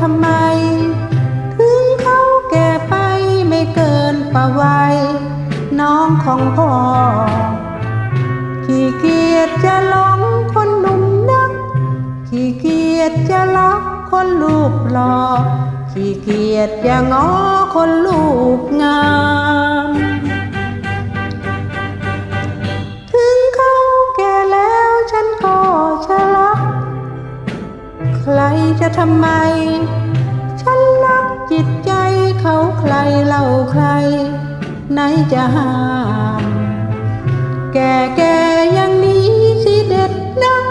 ทำไม ถึงเขาแก่ไปไม่เกินประวัย น้องของพ่อ ขี้เกียจจะหลงคนหนุ่มนัก ขี้เกียจจะล็อกคนลูกหลอขี้เกียจจะงอคนลูกงาม จะทำไม ฉันรักจิตใจเขาใครเล่าใคร ไหนจะห้าม แก่แก่อย่างนี้สิเด็ดนัก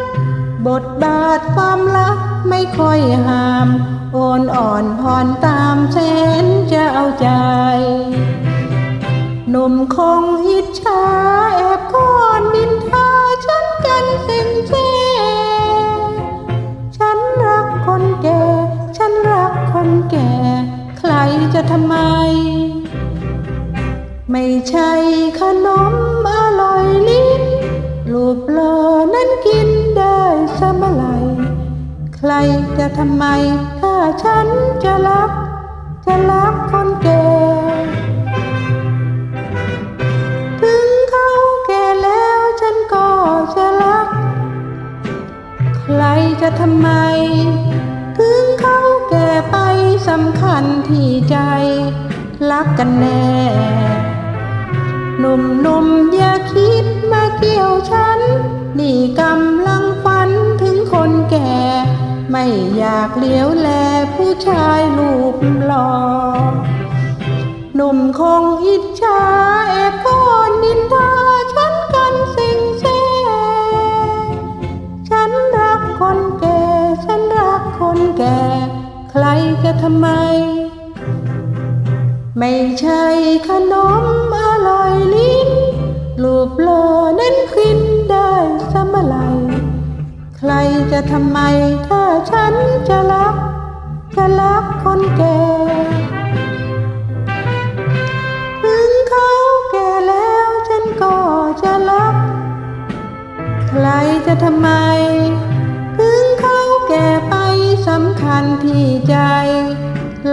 บทบาทความรักไม่ค่อยห้าม โอนอ่อนผ่อนตามเส้นจะเอาใจหนุ่มคงอิจฉาแอบก้อนดินทา ใครจะทำไม ไม่ใช่ขนมอร่อยลิ้นรูปหล่อนั้นกินได้สมอไหรใครจะทำไม ถ้าฉันจะรัก จะรักคนแก่ถึงเขาแก่แล้วฉันก็จะรัก ใครจะทำไม แก่ไปสำคัญที่ใจ รักกันแน่หนุ่มๆมอย่าคิดมาเกี่ยวฉัน นี่กำลังฝันถึงคนแก่ ไม่อยากเลี้ยวแลผู้ชายรูปหล่อหนุ่มคงอิจฉาแอบก้อนนินทา จะทำไม ไม่ใช่ขนมอร่อยลิ้นรูปหล่อนั้นกินได้สมอไหรใครจะทำไมถ้าฉันจะรัก จะรักคนแก่ถึงเขาแก่แล้วฉันก็จะรัก ใครจะทำไม สำคัญที่ใจ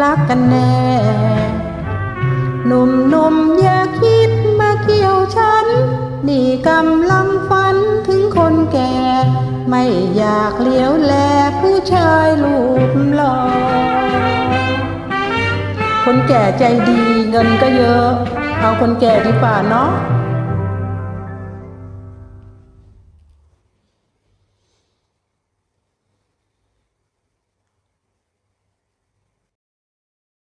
รักกันแน่หนุ่มๆอย่าคิดมาเกี่ยวฉัน นี่กำลังฝันถึงคนแก่ ไม่อยากเลี้ยวแลผู้ชายรูปหล่อคนแก่ใจดีเงินก็เยอะ เอาคนแก่ดีกว่าเนาะ